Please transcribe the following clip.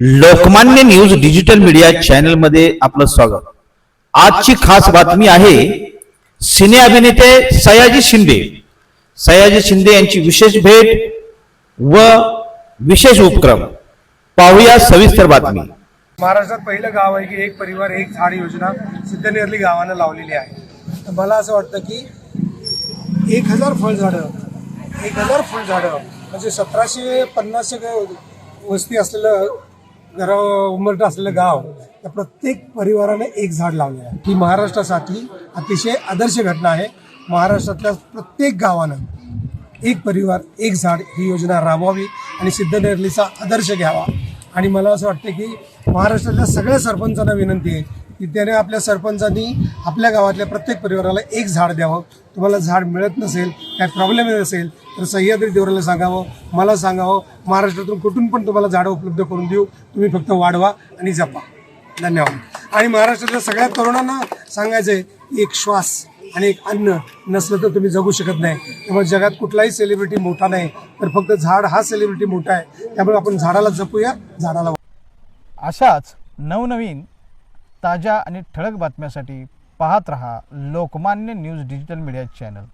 Lokmanya news digital media चॅनलमध्ये आपलं स्वागत. आजची खास बातमी आहे सिने अभिनेते सयाजी शिंदे. सयाजी शिंदे यांची विशेष भेट व विशेष उपक्रम. पाहूया सविस्तर बातमी. महाराष्ट्रात पहिलं गाव आहे की एक परिवार एक झाड योजना सिद्धनेरली गावानं लावलेली आहे. तर मला असं वाटतं की एक हजार फळझाडं एक हजार फुलझाडं म्हणजे सतराशे पन्नासशे वस्ती असलेलं घरा उमरट असलेलं गाव त्या प्रत्येक परिवाराने एक झाड लावलेलं आहे. ही महाराष्ट्रासाठी अतिशय आदर्श घटना आहे. महाराष्ट्रातल्या प्रत्येक गावानं एक परिवार एक झाड ही योजना राबवावी आणि सिद्धनेरलीचा आदर्श घ्यावा. आणि मला असं वाटतं की महाराष्ट्रातल्या सगळ्या सरपंचांना विनंती आहे की त्याने आपल्या सरपंचांनी आपल्या गावातल्या प्रत्येक परिवाराला एक झाड द्यावं. तुम्हाला झाड मिळत नसेल काय प्रॉब्लेम नसेल असेल तर सह्याद्री देवराला सांगावं मला सांगावं महाराष्ट्रातून कुठून पण तुम्हाला झाडं उपलब्ध करून देऊ. तुम्ही फक्त वाढवा आणि जपा. धन्यवाद. आणि महाराष्ट्रातल्या सगळ्या तरुणांना सांगायचं आहे एक श्वास आणि एक अन्न नसलं तर तुम्ही जगू शकत नाही. त्यामुळे जगात कुठलाही सेलिब्रिटी मोठा नाही तर फक्त झाड हा सेलिब्रिटी मोठा आहे. त्यामुळे आपण झाडाला जपूया झाडाला अशाच नवनवीन ताज्या आणि ठळक बातम्यासाठी पाहत रहा Lokmanya news digital media channel.